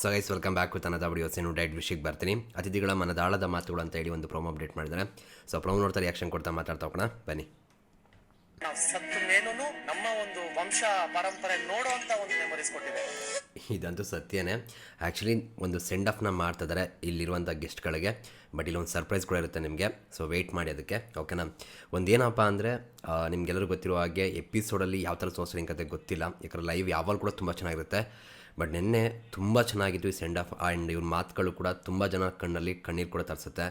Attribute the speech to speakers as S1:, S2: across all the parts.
S1: So guys welcome back with ಅನ್ನದ videos ಏನು diet ವಿಷಯಕ್ಕೆ ಬರ್ತೀನಿ. ಅತಿಥಿಗಳ ಮನದಾಳದ ಮಾತುಗಳು ಅಂತ ಹೇಳಿ ಒಂದು ಪ್ರೋಮೋ ಅಪ್ಡೇಟ್ ಮಾಡಿದ್ದಾರೆ. ಸೊ ಪ್ರೋಮೋ ನೋಡ್ತಾ ರಿಯಾಕ್ಷನ್ ಕೊಡ್ತಾ ಮಾತಾಡ್ತಾ ಹೋಗೋಣ. ಬನ್ನಿ.
S2: ನಾವು ಸತ್ತ ಮೇಲೂ ನಮ್ಮ ಒಂದು ವಂಶ ಪರಂಪರೆ ನೋಡುವಂತ ಒಂದು ಮೆಮೊರೀಸ್ ಕೊಟ್ಟಿದೆ.
S1: ಇದಂತೂ ಸತ್ಯನೇ. ಆ್ಯಕ್ಚುಲಿ ಒಂದು ಸೆಂಡ್ ಆಫ್ನ ಮಾಡ್ತಿದ್ದಾರೆ ಇಲ್ಲಿರುವಂಥ ಗೆಸ್ಟ್ಗಳಿಗೆ ಬಟ್ ಇಲ್ಲೊಂದು ಸರ್ಪ್ರೈಸ್ ಕೂಡ ಇರುತ್ತೆ ನಿಮಗೆ. ಸೊ ವೆಯ್ಟ್ ಮಾಡಿ ಅದಕ್ಕೆ. ಓಕೆನಾ ಒಂದೇನಪ್ಪ ಅಂದರೆ ನಿಮ್ಗೆಲ್ಲರಿಗೂ ಗೊತ್ತಿರೋ ಹಾಗೆ ಎಪಿಸೋಡಲ್ಲಿ ಯಾವ ಥರ ತೋರಿಸ್ರಿ ಕತೆ ಗೊತ್ತಿಲ್ಲ. ಯಾಕಂದ್ರೆ ಲೈವ್ ಯಾವಾಗ ಕೂಡ ತುಂಬ ಚೆನ್ನಾಗಿರುತ್ತೆ. ಬಟ್ ನಿನ್ನೆ ತುಂಬ ಚೆನ್ನಾಗಿತ್ತು ಈ ಸೆಂಡ್ ಆಫ್ ಆ್ಯಂಡ್ ಇವ್ರ ಮಾತುಗಳು ಕೂಡ ತುಂಬ ಜನ ಕಣ್ಣಲ್ಲಿ ಕಣ್ಣೀರು ಕೂಡ ತರಿಸುತ್ತೆ.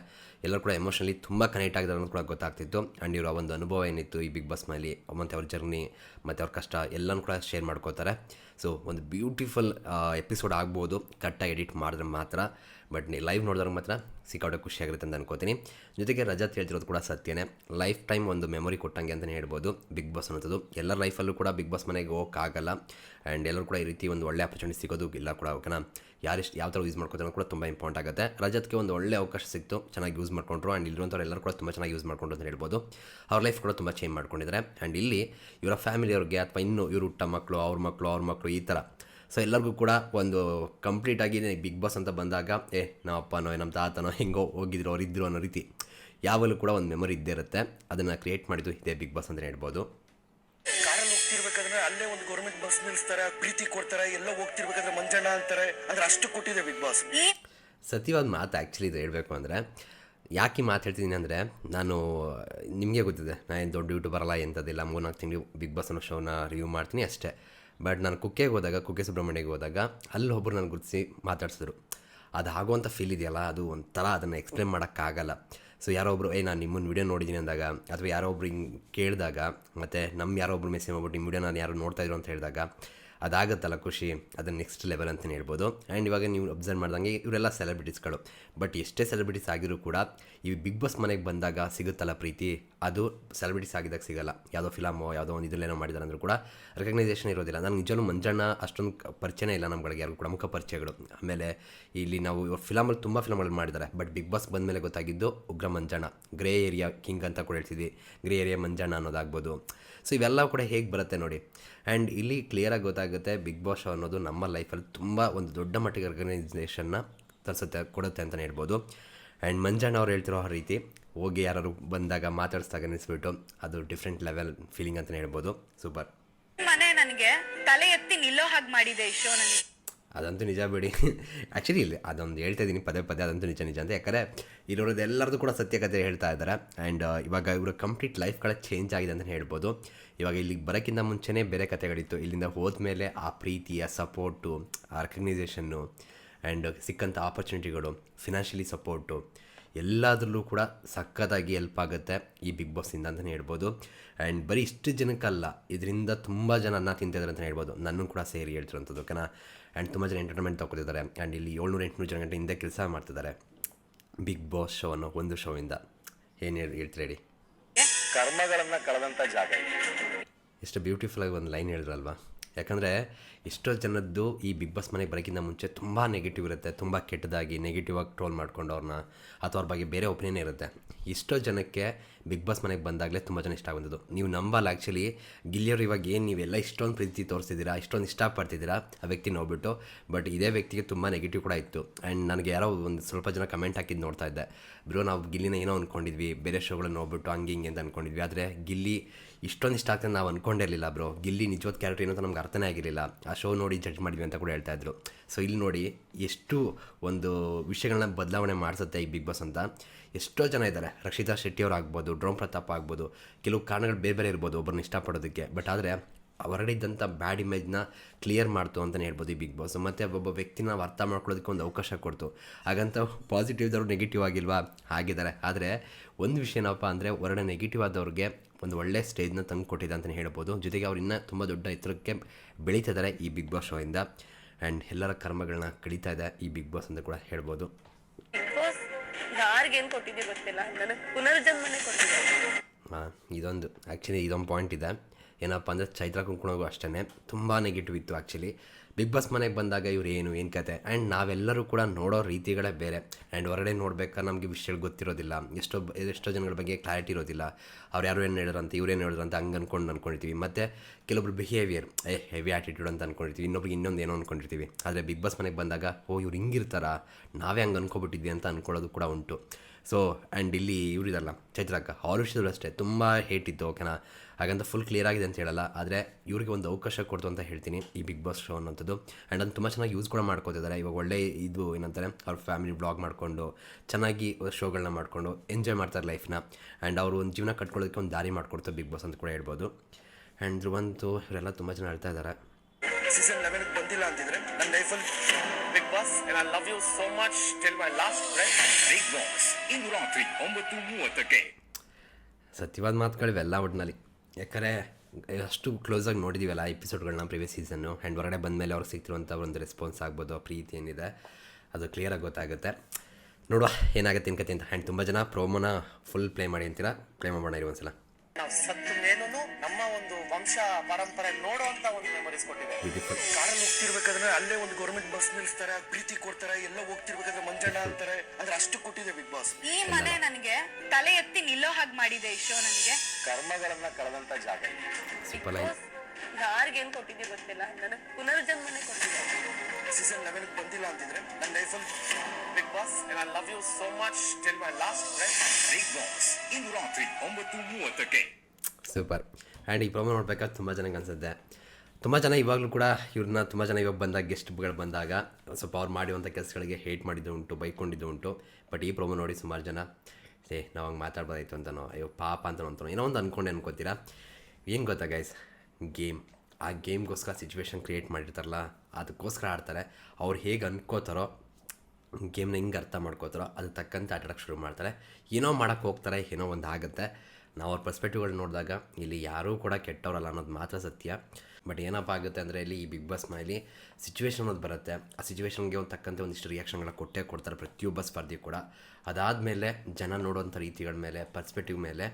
S1: ಎಲ್ಲರೂ ಕೂಡ ಎಮೋಷನಲಿ ತುಂಬ ಕನೆಕ್ಟ್ ಆಗಿದ್ದಾರೆ ಅನ್ನೋದು ಕೂಡ ಗೊತ್ತಾಗ್ತಿತ್ತು. ಆ್ಯಂಡ್ ಇವರ ಒಂದು ಅನುಭವ ಏನಿತ್ತು ಈ ಬಿಗ್ ಬಾಸ್ ಮತ್ತು ಅವ್ರ ಜರ್ನಿ ಮತ್ತು ಅವ್ರ ಕಷ್ಟ ಎಲ್ಲನೂ ಕೂಡ ಶೇರ್ ಮಾಡ್ಕೋತಾರೆ. ಸೊ ಒಂದು ಬ್ಯೂಟಿಫುಲ್ ಎಪಿಸೋಡ್ ಆಗ್ಬೋದು. ಕರೆಕ್ಟಾಗಿ ಎಡಿಟ್ ಮಾಡಿದ್ರೆ ಮಾತ್ರ ಬಟ್ ನೀವು ಲೈವ್ ನೋಡಿದಾಗ ಮಾತ್ರ ಸಿಕ್ಕಾಡೋ ಖುಷಿಯಾಗಿರುತ್ತೆ ಅಂತ ಅನ್ಕೋತೀನಿ. ಜೊತೆಗೆ ರಜತ್ ಹೇಳ್ತಿರೋದು ಕೂಡ ಸತ್ಯನೇ. ಲೈಫ್ ಟೈಮ್ ಒಂದು ಮೆಮೊರಿ ಕೊಟ್ಟಂಗೆ ಅಂತಲೇ ಹೇಳ್ಬೋದು ಬಿಗ್ ಬಾಸ್ ಅನ್ನೋದು. ಎಲ್ಲರ ಲೈಫಲ್ಲೂ ಕೂಡ ಬಿಗ್ ಬಾಸ್ ಮನೆಗೆ ಹೋಗೋಕ್ಕಾಗಲ್ಲ. ಆ್ಯಂಡ್ ಎಲ್ಲರೂ ಕೂಡ ಈ ರೀತಿ ಒಂದು ಒಳ್ಳೆ ಆಪರ್ಚುನಿಟಿ ಸಿಗೋದು ಇಲ್ಲ ಕೂಡ ಓಕೆನಾ ಯಾರಿಷ್ಟು ಯಾವ ಥರ ಯೂಸ್ ಮಾಡ್ಕೋತಾರೆ ಕೂಡ ತುಂಬ ಇಂಪಾರ್ಟೆಂಟ್ ಆಗುತ್ತೆ. ರಜತ್ಗೆ ಒಂದು ಒಳ್ಳೆ ಅವಕಾಶ ಸಿಕ್ತು, ಚೆನ್ನಾಗಿ ಯೂಸ್ ಮಾಡ್ಕೊಂಡ್ರು. ಆ್ಯಂಡ್ ಇಲ್ಲಿರುವಂಥವ್ರು ಎಲ್ಲರೂ ಕೂಡ ತುಂಬ ಚೆನ್ನಾಗಿ ಯೂಸ್ ಮಾಡ್ಕೊಂಡ್ರು ಅಂತ ಹೇಳ್ಬೋದು. ಅವ್ರ ಲೈಫ್ ಕೂಡ ತುಂಬ ಚೇಂಜ್ ಮಾಡ್ಕೊಂಡಿದ್ದಾರೆ. ಆ್ಯಂಡ್ ಇಲ್ಲಿ ಇವರ ಫ್ಯಾಮಿಲಿಯವ್ರಿಗೆ ಅಥವಾ ಇನ್ನೂ ಇವರು ಹುಟ್ಟ ಮಕ್ಕಳು ಅವ್ರ ಮಕ್ಕಳು ಅವ್ರ ಮಕ್ಕಳು ಈ ಥರ ಸೊ ಎಲ್ಲರಿಗೂ ಕೂಡ ಒಂದು ಕಂಪ್ಲೀಟಾಗಿ ಬಿಗ್ ಬಾಸ್ ಅಂತ ಬಂದಾಗ ಏ ನಮ್ಮ ಅಪ್ಪನೋ ನಮ್ಮ ತಾತನೋ ಹೆಂಗೋ ಹೋಗಿದ್ರು ಅವ್ರು ಇದ್ರು ಅನ್ನೋ ರೀತಿ. ಯಾವಾಗಲೂ ಕೂಡ ಒಂದು ಮೆಮೊರಿ ಇದ್ದೇ ಇರುತ್ತೆ. ಅದನ್ನು ಕ್ರಿಯೇಟ್ ಮಾಡಿದ್ದು ಇದೇ ಬಿಗ್ ಬಾಸ್ ಅಂತ ಹೇಳ್ಬೋದು.
S2: ಕಾರಲ್ಲಿ ಹೋಗ್ತಿರ್ಬೇಕಾದ್ರೆ ಅಲ್ಲೇ ಒಂದು ಗೌರ್ಮೆಂಟ್ ಬಸ್ ನಿಲ್ಲಿಸ್ತಾರೆ ಪ್ರೀತಿ ಕೊಡ್ತಾರೆ ಎಲ್ಲ ಹೋಗ್ತಿರ್ಬೇಕಾದ್ರೆ ಮಂಜಣ್ಣ ಅಂತಾರೆ. ಅಂದ್ರೆ ಅಷ್ಟು ಕೊಟ್ಟಿದೆ ಬಿಗ್ ಬಾಸ್
S1: ಸತ್ಯವಾದ ಮಾತು ಆ್ಯಕ್ಚುಲಿ ಇದು ಹೇಳಬೇಕು ಅಂದರೆ ಯಾಕೆ ಈ ಮಾತು ಹೇಳ್ತಿದ್ದೀನಿ ಅಂದರೆ ನಾನು ನಿಮಗೆ ಗೊತ್ತಿದೆ ನಾನು ಏನು ದೊಡ್ಡ ಯೂಟ್ಯೂಬರಲ್ಲ ಎಂಥದ್ದಿಲ್ಲ ಮೂರ್ನಾಲ್ಕು ತಿಂಗಳು ಬಿಗ್ ಬಾಸ್ ಅನ್ನೋ ಶೋನ ರಿವ್ಯೂ ಮಾಡ್ತೀನಿ ಅಷ್ಟೇ. ಬಟ್ ನಾನು ಕುಕ್ಕೆಗೆ ಹೋದಾಗ, ಕುಕ್ಕೆ ಸುಬ್ರಹ್ಮಣ್ಯಗೆ ಹೋದಾಗ ಅಲ್ಲಿ ಒಬ್ಬರು ನಾನು ಗುರುತಿಸಿ ಮಾತಾಡ್ಸಿದ್ರು. ಅದು ಆಗುವಂಥ ಫೀಲ್ ಇದೆಯಲ್ಲ, ಅದು ಒಂಥರ ಅದನ್ನು ಎಕ್ಸ್ಪ್ಲೇನ್ ಮಾಡೋಕ್ಕಾಗಲ್ಲ. ಸೊ ಯಾರೋ ಒಬ್ಬರು ಏ ನಾನು ನಿಮ್ಮನ್ನು ವಿಡಿಯೋ ನೋಡಿದ್ದೀನಿ ಅಂದಾಗ, ಅಥವಾ ಯಾರೋ ಒಬ್ರು ಹಿಂಗೆ ಕೇಳಿದಾಗ, ಮತ್ತು ನಮ್ಮ ಯಾರೋ ಒಬ್ರು ಮೆಸೇಜ್ ಮಾಡ್ಬಿಟ್ಟು ನಿಮ್ಮ ವಿಡಿಯೋ ನಾನು ಯಾರು ನೋಡ್ತಾ ಇದ್ರು ಅಂತ ಹೇಳಿದಾಗ, ಅದಾಗುತ್ತಲ್ಲ ಖುಷಿ, ಅದು ನೆಕ್ಸ್ಟ್ ಲೆವೆಲ್ ಅಂತಲೇ ಹೇಳ್ಬೋದು. ಆ್ಯಂಡ್ ಇವಾಗ ನೀವು ಅಬ್ಸರ್ವ್ ಮಾಡ್ದಂಗೆ ಇವರೆಲ್ಲ ಸೆಲೆಬ್ರಿಟೀಸ್ಗಳು ಬಟ್ ಎಷ್ಟೇ ಸೆಲೆಬ್ರಿಟೀಸ್ ಆಗಿರೂ ಕೂಡ, ಈ ಬಿಗ್ ಬಾಸ್ ಮನೆಗೆ ಬಂದಾಗ ಸಿಗುತ್ತಲ್ಲ ಪ್ರೀತಿ ಅದು ಸೆಲೆಬ್ರಿಟೀಸ್ ಆಗಿದಾಗ ಸಿಗಲ್ಲ. ಯಾವುದೋ ಫಿಲಮೋ ಯಾವುದೋ ಒಂದು ಇದರಲ್ಲೇನೋ ಮಾಡಿದ್ದಾರೆ ಅಂದರೂ ಕೂಡ ರೆಕಗ್ನೈಸೇಷನ್ ಇರೋದಿಲ್ಲ. ನಾನು ನಿಜವೂ ಮಂಜಣ್ಣ ಅಷ್ಟೊಂದು ಪರಿಚಯನೇ ಇಲ್ಲ ನಮ್ಗಳಿಗೆ. ಯಾರು ಕೂಡ ಮುಖ ಪರಿಚಯಗಳು. ಆಮೇಲೆ ಇಲ್ಲಿ ನಾವು ಫಿಲಮಲ್ಲಿ ತುಂಬ ಫಿಲಮ್ಗಳು ಮಾಡಿದ್ದಾರೆ. ಬಟ್ ಬಿಗ್ ಬಾಸ್ ಬಂದ ಮೇಲೆ ಗೊತ್ತಾಗಿದ್ದು ಉಗ್ರ ಮಂಜಣ್ಣ. ಗ್ರೇ ಏರಿಯಾ ಕಿಂಗ್ ಅಂತ ಕೂಡ ಹೇಳ್ತಿದ್ವಿ. ಗ್ರೇ ಏರಿಯಾ ಮಂಜಣ್ಣ ಅನ್ನೋದಾಗ್ಬೋದು. ಸೊ ಇವೆಲ್ಲ ಕೂಡ ಹೇಗೆ ಬರುತ್ತೆ ನೋಡಿ. ಆ್ಯಂಡ್ ಇಲ್ಲಿ ಕ್ಲಿಯರಾಗಿ ಗೊತ್ತಾಗುತ್ತೆ ಬಿಗ್ ಬಾಸ್ ಶೋ ಅನ್ನೋದು ನಮ್ಮ ಲೈಫಲ್ಲಿ ತುಂಬ ಒಂದು ದೊಡ್ಡ ಮಟ್ಟಿಗೆ ಆರ್ಗನೈಸೇಷನ್ನ ತರಿಸುತ್ತೆ, ಕೊಡುತ್ತೆ ಅಂತಲೇ ಹೇಳ್ಬೋದು. ಆ್ಯಂಡ್ ಮಂಜಣ್ಣ ಅವ್ರು ಹೇಳ್ತಿರೋ ಆ ರೀತಿ ಹೋಗಿ ಯಾರು ಬಂದಾಗ ಮಾತಾಡಿಸಿದಾಗ ಅನಿಸ್ಬಿಟ್ಟು ಅದು ಡಿಫ್ರೆಂಟ್ ಲೆವೆಲ್ ಫೀಲಿಂಗ್ ಅಂತಲೇ ಹೇಳ್ಬೋದು. ಸೂಪರ್
S3: ಮನೆ ನನಗೆ ತಲೆ ಎತ್ತಿ ನಿಲ್ಲೋ ಹಾಗೆ ಮಾಡಿದೆ ಈ ಶೋ ನನಗೆ
S1: ಅದಂತೂ ನಿಜ ಬಿಡಿ. ಆ್ಯಕ್ಚುಲಿ ಇಲ್ಲಿ ಅದೊಂದು ಹೇಳ್ತಾ ಇದ್ದೀನಿ ಪದೇ ಪದೇ ಅದಂತೂ ನಿಜ ನಿಜ ಅಂತ. ಯಾಕಂದರೆ ಇರೋದು ಎಲ್ಲರದ್ದು ಕೂಡ ಸತ್ಯಕತೆ ಹೇಳ್ತಾ ಇದ್ದಾರೆ. ಆ್ಯಂಡ್ ಇವಾಗ ಇವರು ಕಂಪ್ಲೀಟ್ ಲೈಫ್ಗಳ ಚೇಂಜ್ ಆಗಿದೆ ಅಂತಲೇ ಹೇಳ್ಬೋದು. ಇವಾಗ ಇಲ್ಲಿಗೆ ಬರೋಕ್ಕಿಂತ ಮುಂಚೆನೇ ಬೇರೆ ಕತೆಗಳಿತ್ತು ಇಲ್ಲಿಂದ ಹೋದ್ಮೇಲೆ ಆ ಪ್ರೀತಿಯ ಸಪೋರ್ಟು ಆ ರೆಕಗ್ನೈಸೇಷನ್ನು ಆ್ಯಂಡ್ ಸಿಕ್ಕಂಥ ಆಪರ್ಚುನಿಟಿಗಳು ಫಿನಾನ್ಷಿಯಲಿ ಸಪೋರ್ಟು ಎಲ್ಲದರಲ್ಲೂ ಕೂಡ ಸಖತ್ತಾಗಿ ಹೆಲ್ಪ್ ಆಗುತ್ತೆ ಈ ಬಿಗ್ ಬಾಸಿಂದ ಅಂತಲೇ ಹೇಳ್ಬೋದು. ಆ್ಯಂಡ್ ಬರೀ ಇಷ್ಟು ಜನಕ್ಕಲ್ಲ ಇದರಿಂದ ತುಂಬ ಜನ ಅನ್ನ ತಿಂತಿದ್ದಾರೆ ಅಂತಲೇ ಹೇಳ್ಬೋದು. ನನ್ನ ಕೂಡ ಸೇರಿ ಹೇಳ್ತಿರೋಂಥದ್ದು ಓಕೆನಾ ಆ್ಯಂಡ್ ತುಂಬ ಜನ ಎಂಟರ್ಟೈನ್ಮೆಂಟ್ ತಗೊತಿದ್ದಾರೆ ಆ್ಯಂಡ್ ಇಲ್ಲಿ ಏಳ್ನೂರು ಎಂಟುನೂರು ಜನ ಗಂಟೆ ಹಿಂದೆ ಕೆಲಸ ಮಾಡ್ತಿದ್ದಾರೆ. ಬಿಗ್ ಬಾಸ್ ಶೋ ಅನ್ನೋ ಒಂದು ಶೋಯಿಂದ ಏನು ಹೇಳಿ ಹೇಳ್ತೀರಿ ಹೇಳಿ?
S2: ಕರ್ಮಗಳನ್ನ ಕಳೆದಂಥ ಜಾಗ
S1: ಎಷ್ಟು ಬ್ಯೂಟಿಫುಲ್ ಆಗಿ ಒಂದು ಲೈನ್ ಹೇಳಿದ್ರಲ್ವಾ? ಯಾಕಂದರೆ ಎಷ್ಟೋ ಜನದ್ದು ಈ ಬಿಗ್ ಬಾಸ್ ಮನೆಗೆ ಬರೋಕ್ಕಿಂತ ಮುಂಚೆ ತುಂಬ ನೆಗೆಟಿವ್ ಇರುತ್ತೆ, ತುಂಬ ಕೆಟ್ಟದಾಗಿ ನೆಗೆಟಿವ್ ಆಗಿ ಟ್ರೋಲ್ ಮಾಡ್ಕೊಂಡು ಅವ್ರನ್ನ ಅಥವಾ ಅವ್ರ ಬಗ್ಗೆ ಬೇರೆ ಒಪಿನಿಯನ್ ಇರುತ್ತೆ. ಎಷ್ಟೋ ಜನಕ್ಕೆ ಬಿಗ್ ಬಾಸ್ ಮನೆಗೆ ಬಂದಾಗಲೇ ತುಂಬ ಜನ ಇಷ್ಟ ಬಂದದ್ದು ನೀವು ನಂಬಲ್ಲ ಆ್ಯಕ್ಚುಲಿ ಗಿಲ್ಲಿಯವರು ಇವಾಗ ಏನು ನೀವೆಲ್ಲ ಇಷ್ಟೊಂದು ಪ್ರೀತಿ ತೋರಿಸ್ತಿದ್ದೀರಾ, ಇಷ್ಟೊಂದು ಇಷ್ಟಪಡ್ತಿದ್ದೀರಾ ಆ ವ್ಯಕ್ತಿ ನೋಡ್ಬಿಟ್ಟು ಬಟ್ ಇದೇ ವ್ಯಕ್ತಿಗೆ ತುಂಬ ನೆಗೆಟಿವ್ ಕೂಡ ಇತ್ತು. ಆ್ಯಂಡ್ ನನಗೆ ಯಾರೋ ಒಂದು ಸ್ವಲ್ಪ ಜನ ಕಮೆಂಟ್ ಹಾಕಿದ್ದು ನೋಡ್ತಾ ಇದ್ದೆ. ಬ್ರೋ, ನಾವು ಗಿಲ್ಲಿನ ಏನೋ ಅಂದ್ಕೊಂಡಿದ್ವಿ ಬೇರೆ ಶೋಗಳನ್ನ ನೋಡ್ಬಿಟ್ಟು ಹಂಗೆ ಹಿಂಗೆ ಅಂತ ಅಂದ್ಕೊಂಡಿದ್ವಿ ಆದರೆ ಗಿಲ್ಲಿ ಇಷ್ಟೊಂದು ಇಷ್ಟ ಆಗ್ತದೆ ನಾವು ಅಂದ್ಕೊಂಡಿರಲಿಲ್ಲ ಬ್ರೋ. ಗಿಲ್ಲಿ ನಿಜವಾದ ಕ್ಯಾರೆಕ್ಟರ್ ಏನೋ ನಮ್ಗೆ ಅರ್ಥನೇ ಆಗಿರಲಿಲ್ಲ. ಆ ಶೋ ನೋಡಿ ಜಡ್ಜ್ ಮಾಡಿದ್ವಿ ಅಂತ ಕೂಡ ಹೇಳ್ತಾ ಇದ್ರು. ಸೊ ಇಲ್ಲಿ ನೋಡಿ ಎಷ್ಟು ಒಂದು ವಿಷಯಗಳನ್ನ ಬದಲಾವಣೆ ಮಾಡಿಸುತ್ತೆ ಈ ಬಿಗ್ ಬಾಸ್ ಅಂತ. ಎಷ್ಟೋ ಜನ ಇದ್ದಾರೆ. ರಕ್ಷಿತಾ ಶೆಟ್ಟಿ ಅವ್ರು ಆಗ್ಬೋದು, ಡ್ರೋಮ್ ಪ್ರತಾಪ್ ಆಗ್ಬೋದು, ಕೆಲವು ಕಾರಣಗಳು ಬೇರೆ ಬೇರೆ ಇರ್ಬೋದು ಒಬ್ಬರನ್ನ ಇಷ್ಟಪಡೋದಕ್ಕೆ. ಬಟ್ ಆದರೆ ಹೊರಗಡೆ ಇದ್ದಂಥ ಬ್ಯಾಡ್ ಇಮೇಜ್ನ ಕ್ಲಿಯರ್ ಮಾಡ್ತು ಅಂತಲೇ ಹೇಳ್ಬೋದು ಈ ಬಿಗ್ ಬಾಸ್. ಮತ್ತು ಒಬ್ಬ ವ್ಯಕ್ತಿನ ನಾವು ಅರ್ಥ ಮಾಡ್ಕೊಳ್ಳೋದಕ್ಕೆ ಒಂದು ಅವಕಾಶ ಕೊಡ್ತು. ಹಾಗಂತ ಪಾಸಿಟಿವ್ದವ್ರು ನೆಗೆಟಿವ್ ಆಗಿಲ್ವಾ? ಆಗಿದ್ದಾರೆ ಆದರೆ ಒಂದು ವಿಷಯ ಏನಪ್ಪ ಅಂದರೆ ಹೊರಗಡೆ ನೆಗೆಟಿವ್ ಆದವ್ರಿಗೆ ಒಂದು ಒಳ್ಳೆ ಸ್ಟೇಜ್ನ ತಂದು ಕೊಟ್ಟಿದೆ ಅಂತಲೇ ಹೇಳ್ಬೋದು. ಜೊತೆಗೆ ಅವ್ರು ಇನ್ನೂ ತುಂಬ ದೊಡ್ಡ ಎತ್ತರಕ್ಕೆ ಬೆಳೀತಿದ್ದಾರೆ ಈ ಬಿಗ್ ಬಾಸ್ ಶೋಯಿಂದ ಆ್ಯಂಡ್ ಎಲ್ಲರ ಕರ್ಮಗಳನ್ನ ಕಳೀತಾ ಇದೆ ಈ ಬಿಗ್ ಬಾಸ್ ಅಂತ ಕೂಡ ಹೇಳ್ಬೋದು.
S3: ಬಾಸ್ ಯಾರಿಗೇನು ಕೊಟ್ಟಿದ್ದೆ ಗೊತ್ತಿಲ್ಲ. ನನಗೆ ಪುನರ್ಜನ್ಮನೆ ಕೊಟ್ಟಿದೆ
S1: ಹಾಂ ಇದೊಂದು. ಆ್ಯಕ್ಚುಲಿ ಇದೊಂದು ಪಾಯಿಂಟ್ ಇದೆ. ಏನಪ್ಪ ಅಂದರೆ ಚೈತ್ರ ಕುಂಕುಣಗೂ ಅಷ್ಟೇ ತುಂಬ ನೆಗೆಟಿವ್ ಇತ್ತು ಆ್ಯಕ್ಚುಲಿ ಬಿಗ್ ಬಾಸ್ ಮನೆಗೆ ಬಂದಾಗ ಇವ್ರು ಏನು ಏನು ಕತೆ? ಆ್ಯಂಡ್ ನಾವೆಲ್ಲರೂ ಕೂಡ ನೋಡೋ ರೀತಿಗಳೇ ಬೇರೆ. ಆ್ಯಂಡ್ ಹೊರಗಡೆ ನೋಡ್ಬೇಕಾದ್ರೆ ನಮಗೆ ವಿಷಯಗಳು ಗೊತ್ತಿರೋದಿಲ್ಲ. ಎಷ್ಟೋ ಎಷ್ಟೋ ಜನಗಳ ಬಗ್ಗೆ ಕ್ಲಾರಿಟಿ ಇರೋದಿಲ್ಲ. ಅವ್ರು ಯಾರು ಏನು ಹೇಳಿದ್ರಂತ ಇವ್ರೇನು ಹೇಳಿದ್ರು ಅಂತ ಹಂಗೆ ಅಂದ್ಕೊಂಡು ಅಂದ್ಕೊಂಡಿರ್ತೀವಿ ಮತ್ತು ಕೆಲವೊಬ್ರು ಬಿಹೇವಿಯರ್ ಏ ಹೆವಿ ಆ್ಯಟಿಟ್ಯೂಡ್ ಅಂತ ಅಂದ್ಕೊಂಡಿರ್ತೀವಿ ಇನ್ನೊಬ್ರಿಗೆ ಇನ್ನೊಂದು ಏನೋ ಅಂದ್ಕೊಂಡಿರ್ತೀವಿ ಆದರೆ ಬಿಗ್ ಬಾಸ್ ಮನೆಗೆ ಬಂದಾಗ, ಓ, ಇವ್ರು ಹಿಂಗಿರ್ತಾರ? ನಾವೇ ಹಂಗೆ ಅಂದ್ಕೊಬಿಟ್ಟಿದ್ವಿ ಅಂತ ಅಂದ್ಕೊಳ್ಳೋದು ಕೂಡ ಉಂಟು. ಸೊ ಆ್ಯಂಡ್ ಇಲ್ಲಿ ಇವರಿದಲ್ಲ, ಚೈತ್ರಕ್ಕ, ಅವ್ರ ವಿಷಯದಲ್ಲೂ ಅಷ್ಟೇ, ತುಂಬ ಹೇಟ್ ಇತ್ತು ಓಕೆನಾ ಹಾಗಂತ ಫುಲ್ ಕ್ಲಿಯರ್ ಆಗಿದೆ ಅಂತ ಹೇಳಲ್ಲ, ಆದರೆ ಇವರಿಗೆ ಒಂದು ಅವಕಾಶ ಕೊಡ್ತು ಅಂತ ಹೇಳ್ತೀನಿ ಈ ಬಿಗ್ ಬಾಸ್ ಶೋ ಅನ್ನೋಂಥದ್ದು ಆ್ಯಂಡ್ ಅದನ್ನು ತುಂಬ ಚೆನ್ನಾಗಿ ಯೂಸ್ ಕೂಡ ಮಾಡ್ಕೋತಿದ್ದಾರೆ, ಇವಾಗ ಒಳ್ಳೆ ಇದು ಏನಂತಾರೆ, ಅವ್ರ ಫ್ಯಾಮಿಲಿ ಬ್ಲಾಗ್ ಮಾಡಿಕೊಂಡು, ಚೆನ್ನಾಗಿ ಶೋಗಳನ್ನ ಮಾಡಿಕೊಂಡು ಎಂಜಾಯ್ ಮಾಡ್ತಾರೆ ಲೈಫ್ನ ಆ್ಯಂಡ್ ಅವರು ಒಂದು ಜೀವನ ಕಟ್ಕೊಳ್ಳೋದಕ್ಕೆ ಒಂದು ದಾರಿ ಮಾಡಿಕೊಡ್ತಾರೆ ಬಿಗ್ ಬಾಸ್ ಅಂತ ಕೂಡ ಹೇಳ್ಬೋದು. ಆ್ಯಂಡ್ ಧ್ರುವಂತು, ಇವರೆಲ್ಲ ತುಂಬ ಜನ ಹೇಳ್ತಾ ಇದ್ದಾರೆ.
S2: ಸೀಸನ್ ಲೆವೆನ್ ಬಂದಿಲ್ಲ ಅಂತಿದ್ರೆ ನನ್ನ ಲೈಫಲ್ಲಿ
S4: Bigg Boss I love you so much till my my last breath.
S5: Bigg Boss ಇಂದು ರಾತ್ರಿ ಒಂಬತ್ತು ಮೂವತ್ತಕ್ಕೆ.
S1: ಸತ್ಯವಾದ ಮಾತುಗಳಿವೆಲ್ಲ ಒಟ್ಟಿನಲ್ಲಿ ಯಾಕಂದರೆ ಅಷ್ಟು ಕ್ಲೋಸಾಗಿ ನೋಡಿದ್ದೀವಲ್ಲ ಎಪಿಸೋಡ್ಗಳನ್ನ ಪ್ರಿವಿಯಸ್ ಸೀಸನ್ನು ಆ್ಯಂಡ್ ಹೊರಗಡೆ ಬಂದಮೇಲೆ ಅವ್ರಿಗೆ ಸಿಗ್ತಿರುವಂಥ ಒಂದು ರೆಸ್ಪಾನ್ಸ್ ಆಗ್ಬೋದು ಆ ಪ್ರೀತಿ ಏನಿದೆ ಅದು ಕ್ಲಿಯರಾಗಿ ಗೊತ್ತಾಗುತ್ತೆ. ನೋಡುವ ಏನಾಗುತ್ತೆ ಇನ್ಕತ್ತೆ ಅಂತ. ಆ್ಯಂಡ್ ತುಂಬ ಜನ ಪ್ರೋಮೋನ ಫುಲ್ ಪ್ಲೇ ಮಾಡಿ ಅಂತೀರ? ಪ್ಲೇ ಮಾಡೋಣ ಒಂದ್ಸಲ.
S4: ನಾವು ಸತ್ತು ಮೇಲೂ ನಮ್ಮ ಒಂದು ವಂಶ ಪರಂಪರೆ ನೋಡುವಂತ ಒಂದು ಕೊಟ್ಟಿದೆ
S1: ಬ್ಯೂಟಿಫುಲ್
S2: ಕಾರಲ್ಲಿ ಹೋಗ್ತಿರ್ಬೇಕಾದ್ರೆ ಅಲ್ಲೇ ಒಂದು ಗೌರ್ಮೆಂಟ್ ಬಸ್ ನಿಲ್ಸ್ತಾರೆ ಪ್ರೀತಿ ಕೊಡ್ತಾರೆ ಎಲ್ಲ ಹೋಗ್ತಿರ್ಬೇಕಾದ್ರೆ ಮಂಜಣ್ಣ ಅಂತಾರೆ. ಅಂದ್ರೆ ಅಷ್ಟು ಕೊಟ್ಟಿದೆ ಬಿಗ್ ಬಾಸ್
S3: ಈ ಮನೆ ನನಗೆ ತಲೆ ಎತ್ತಿ ನಿಲ್ಲೋ ಹಾಗೆ ಮಾಡಿದೆ ಈ ಶೋ ನನಗೆ.
S4: ಕರ್ಮಗಳನ್ನ ಕಳೆದಂತ ಜಾಗ
S6: ಯಾರಿಗೇನ್ ಕೊಟ್ಟಿದ್ದೆ ಗೊತ್ತಿಲ್ಲ. ನನಗೆ ಪುನರ್ಜನ್ಮನೆ ಕೊಟ್ಟಿದೆ
S2: ಸೀಸನ್ ಲೆವೆನ್ ಬಂದಿಲ್ಲ ಅಂತಿದ್ರೆ ನನ್ನ ಲೈಫಲ್ಲಿ
S4: big boss I love you so much till my my last breath.
S5: Big boss ಇಂದು ರಾತ್ರಿ ಒಂಬತ್ತು ಮೂವತ್ತಕ್ಕೆ.
S1: ಸೂಪರ್ ಆ್ಯಂಡ್ ಈ ಪ್ರೋಮೋ ನೋಡ್ಬೇಕಾದ್ರೆ ತುಂಬ ಜನಕ್ಕೆ ಅನಿಸುತ್ತೆ. ತುಂಬ ಜನ ಇವಾಗಲೂ ಕೂಡ ಇವ್ರನ್ನ ತುಂಬ ಜನ ಇವಾಗ ಬಂದಾಗ ಗೆಸ್ಟ್ಗಳು ಬಂದಾಗ ಸ್ವಲ್ಪ ಅವ್ರು ಮಾಡಿರುವಂಥ ಕೆಲಸಗಳಿಗೆ ಹೇಟ್ ಮಾಡಿದ್ದು ಉಂಟು, ಬೈಕೊಂಡಿದ್ದು ಉಂಟು. ಬಟ್ ಈ ಪ್ರೋಮೋ ನೋಡಿ ಸುಮಾರು ಜನ, ಏ, ನಾವು ಹಂಗೆ ಮಾತಾಡ್ಬೋದಾಯ್ತು ಅಂತನೋ, ಅಯ್ಯೋ, ಪಾಪ ಅಂತ ಅಂತನೋ. ಏನೋ ಒಂದು ಅಂದ್ಕೊಂಡೆ ಅನ್ಕೋತೀರಾ? ಏನು ಗೊತ್ತಾ ಗೈಸ್ ಗೇಮ್ ಆ ಗೇಮ್ಗೋಸ್ಕರ ಸಿಚುವೇಶನ್ ಕ್ರಿಯೇಟ್ ಮಾಡಿರ್ತಾರಲ್ಲ, ಅದಕ್ಕೋಸ್ಕರ ಆಡ್ತಾರೆ. ಅವ್ರು ಹೇಗೆ ಅನ್ಕೋತಾರೋ ಗೇಮ್ನ ಹೆಂಗೆ ಅರ್ಥ ಮಾಡ್ಕೋತಾರೋ, ಅದು ತಕ್ಕಂತೆ ಆಟಾಡಕ್ಕೆ ಶುರು ಮಾಡ್ತಾರೆ. ಏನೋ ಮಾಡೋಕ್ಕೆ ಹೋಗ್ತಾರೆ, ಏನೋ ಒಂದು ಆಗುತ್ತೆ. ನಾವು ಅವ್ರ ಪರ್ಸ್ಪೆಕ್ಟಿವ್ಗಳು ನೋಡಿದಾಗ, ಇಲ್ಲಿ ಯಾರೂ ಕೂಡ ಕೆಟ್ಟವರಲ್ಲ ಅನ್ನೋದು ಮಾತ್ರ ಸತ್ಯ. ಬಟ್ ಏನಪ್ಪ ಆಗುತ್ತೆ ಅಂದರೆ ಇಲ್ಲಿ ಈ ಬಿಗ್ ಬಾಸ್ ಮನೇಲಿ ಸಿಚುವೇಶನ್ ಅನ್ನೋದು ಬರುತ್ತೆ. ಆ ಸಿಚುವೇಶನ್ಗೆ ಒಂದು ತಕ್ಕಂತೆ ಒಂದಿಷ್ಟು ರಿಯಾಕ್ಷನ್ಗಳನ್ನ ಕೊಟ್ಟೇ ಕೊಡ್ತಾರೆ ಪ್ರತಿಯೊಬ್ಬ ಸ್ಪರ್ಧಿ ಕೂಡ. ಅದಾದಮೇಲೆ ಜನ ನೋಡುವಂಥ ರೀತಿಗಳ ಮೇಲೆ ಪರ್ಸ್ಪೆಕ್ಟಿವ್ ಮೇಲೆ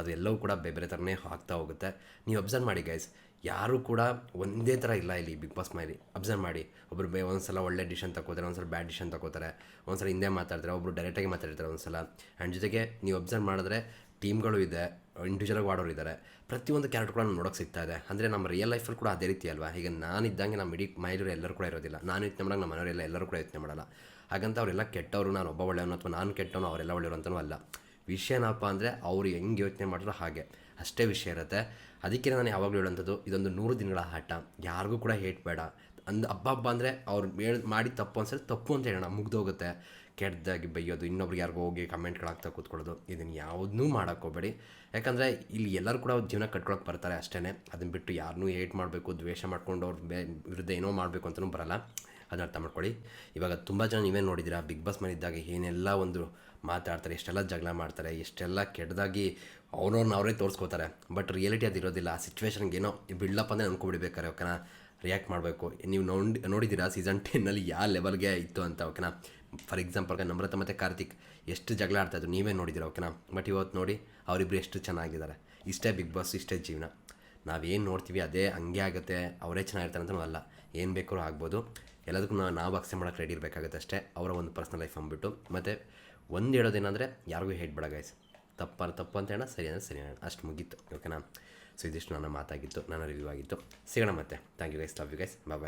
S1: ಅದು ಎಲ್ಲವೂ ಕೂಡ ಬೇರೆ ಥರನೇ ಆಗ್ತಾ ಹೋಗುತ್ತೆ. ನೀವು ಅಬ್ಸರ್ವ್ ಮಾಡಿ ಗೈಸ್ ಯಾರೂ ಕೂಡ ಒಂದೇ ಥರ ಇಲ್ಲ ಇಲ್ಲಿ ಬಿಗ್ ಬಾಸ್ ಮೈಲಿ. ಅಬ್ಸರ್ವ್ ಮಾಡಿ. ಒಬ್ಬರು ಬೇ ಒಂದ್ಸಲ ಒಳ್ಳೆ ಡಿಶನ್ ತಗೋತಾರೆ ಒಂದ್ಸಲ ಬ್ಯಾಡ್ ಡಿಶನ್ ತಗೋತಾರೆ ಒಂದ್ಸಲ ಹಿಂದೆ ಮಾತಾಡ್ತಾರೆ ಒಬ್ಬರು ಡೈರೆಕ್ಟಾಗಿ ಮಾತಾಡ್ತಾರೆ ಒಂದ್ಸಲ. ಆ್ಯಂಡ್ ಜೊತೆಗೆ ನೀವು ಅಬ್ಸರ್ವ್ ಮಾಡಿದ್ರೆ ಟೀಮ್ಗಳು ಇದೆ ಇಂಡಿವಿಜುವಲಾಗಿ ಆಡೋರು ಇದ್ದಾರೆ. ಪ್ರತಿಯೊಂದು ಕ್ಯಾರೆಕ್ಟರ್ ಕೂಡ ನೋಡೋಕೆ ಸಿಗ್ತಾ ಇದೆ. ಅಂದರೆ ನಮ್ಮ ರಿಯಲ್ ಲೈಫಲ್ಲಿ ಕೂಡ ಅದೇ ರೀತಿ ಅಲ್ವಾ? ಈಗ ನಾನಿದ್ದಂಗೆ ನಮ್ಮ ಇಡೀ ಮೈಲೂರು ಎಲ್ಲರೂ ಕೂಡ ಇರೋದಿಲ್ಲ. ನಾನು ಯೋಚನೆ ಮಾಡಂಗೆ ನಮ್ಮ ಮನೆಯವರೆಲ್ಲ ಎಲ್ಲರೂ ಕೂಡ ಯೋಚನೆ ಮಾಡಲ್ಲ. ಹಾಗಂತ ಅವರೆಲ್ಲ ಕೆಟ್ಟವರು, ನಾನು ಒಬ್ಬ ಒಳ್ಳೆಯವನು ಅಥವಾ ನಾನು ಕೆಟ್ಟವನು, ಅವರೆಲ್ಲ ಒಳ್ಳೆಯವರು ಅಂತಲೂ ಅಲ್ಲ. ವಿಷಯ ಏನಪ್ಪ ಅಂದರೆ ಅವರು ಹೆಂಗೆ ಯೋಚನೆ ಮಾಡಿದ್ರು ಹಾಗೆ. ಅಷ್ಟೇ ವಿಷಯ ಇರುತ್ತೆ. ಅದಕ್ಕೆ ನಾನು ಯಾವಾಗಲೂ ಹೇಳುವಂಥದ್ದು, ಇದೊಂದು ನೂರು ದಿನಗಳ ಆಟ. ಯಾರಿಗೂ ಕೂಡ ಹೇಟ್ ಬೇಡ. ಅಂದ್ ಹಬ್ಬ ಹಬ್ಬ ಅಂದರೆ ಅವ್ರು ಮಾಡಿ ತಪ್ಪು ಅನ್ಸರಿ ತಪ್ಪು ಅಂತ ಹೇಳೋಣ. ಮುಗ್ದೋಗುತ್ತೆ. ಕೆಟ್ಟದಾಗಿ ಬೈಯೋದು, ಇನ್ನೊಬ್ರಿಗೆ ಯಾರಿಗೂ ಹೋಗಿ ಕಮೆಂಟ್ಗಳಾಗ್ತಾ ಕೂತ್ಕೊಳ್ಳೋದು ಇದನ್ನು ಯಾವುದನ್ನೂ ಮಾಡೋಕ್ಕೆ ಹೋಗಬೇಡಿ. ಯಾಕಂದರೆ ಇಲ್ಲಿ ಎಲ್ಲರೂ ಕೂಡ ಜೀವನ ಕಟ್ಕೊಳಕ್ಕೆ ಬರ್ತಾರೆ ಅಷ್ಟೇ ಅದನ್ನು ಬಿಟ್ಟು ಯಾರನ್ನೂ ಏಟ್ ಮಾಡಬೇಕು, ದ್ವೇಷ ಮಾಡ್ಕೊಂಡು ಅವ್ರ ಬೇ, ವಿರುದ್ಧ ಏನೋ ಮಾಡಬೇಕು ಅಂತಲೂ ಬರಲ್ಲ. ಅದನ್ನ ಅರ್ಥ ಮಾಡ್ಕೊಳ್ಳಿ. ಇವಾಗ ತುಂಬ ಜನ ನೀವೇ ನೋಡಿದ್ದೀರಾ ಬಿಗ್ ಬಾಸ್ ಮನೆಯಿದ್ದಾಗ ಏನೆಲ್ಲ ಒಂದು ಮಾತಾಡ್ತಾರೆ, ಎಷ್ಟೆಲ್ಲ ಜಗಳ ಮಾಡ್ತಾರೆ, ಎಷ್ಟೆಲ್ಲ ಕೆಟ್ಟದಾಗಿ ಅವ್ರವ್ರನ್ನ ಅವರೇ ತೋರಿಸ್ಕೋತಾರೆ. ಬಟ್ ರಿಯಾಲಿಟಿ ಅದು ಇರೋದಿಲ್ಲ. ಆ ಸಿಚುವೇಶನ್ಗೆ ಏನೋ ಬಿಲ್ಡಪ್ ಅಂದರೆ ಅನ್ಕೊಬಿಡ್ಬೇಕಾರೆ, ಓಕೆನಾ? ರಿಯಾಕ್ಟ್ ಮಾಡಬೇಕು. ನೀವು ನೋಡಿ ನೋಡಿದ್ದೀರಾ ಸೀಸನ್ ಟೆನ್ನಲ್ಲಿ ಯಾವ ಲೆವೆಲ್ಗೆ ಇತ್ತು ಅಂತ, ಓಕೆನಾ? ಫಾರ್ ಎಕ್ಸಾಂಪಲ್ಗೆ ನಮ್ರತ ಮತ್ತು ಕಾರ್ತಿಕ್ ಎಷ್ಟು ಜಗಳ ಆಡ್ತಾಯಿದ್ರು ನೀವೇ ನೋಡಿದ್ದೀರ, ಓಕೆನಾ? ಬಟ್ ಇವತ್ತು ನೋಡಿ ಅವರಿಬ್ಬರು ಎಷ್ಟು ಚೆನ್ನಾಗಿದ್ದಾರೆ. ಇಷ್ಟೇ ಬಿಗ್ ಬಾಸ್, ಇಷ್ಟೇ ಜೀವನ. ನಾವೇನು ನೋಡ್ತೀವಿ, ಅದೇ ಹಂಗೆ ಆಗುತ್ತೆ, ಅವರೇ ಚೆನ್ನಾಗಿರ್ತಾರೆ ಅಂತಲೂ ಅಲ್ಲ. ಏನು ಬೇಕಾದ್ರೂ ಆಗ್ಬೋದು. ಎಲ್ಲದಕ್ಕೂ ನಾವು ನಾವು ಅಕ್ಸೆ ಮಾಡೋಕ್ಕೆ ರೆಡಿ ಇರಬೇಕಾಗುತ್ತೆ ಅಷ್ಟೇ. ಅವರ ಒಂದು ಪರ್ಸ್ನಲ್ ಲೈಫ್ ಅಂದ್ಬಿಟ್ಟು. ಮತ್ತು ಒಂದು ಹೇಳೋದೇನಂದರೆ ಯಾರಿಗೂ ಹೇಟ್ ಬೇಡ ಗೈಸ್ ತಪ್ಪ, ತಪ್ಪು ಅಂತ ಹೇಳೋಣ, ಸರಿ ಅಂದರೆ ಸರಿ ಅಷ್ಟು ಮುಗೀತು, ಓಕೆನಾ? ಸೊ, ಇದಿಷ್ಟು ನನ್ನ ಮಾತಾಗಿತ್ತು, ನನ್ನ ರಿವ್ಯೂ ಆಗಿತ್ತು. ಸಿಗೋಣ ಮತ್ತೆ. Thank you guys love you guys bye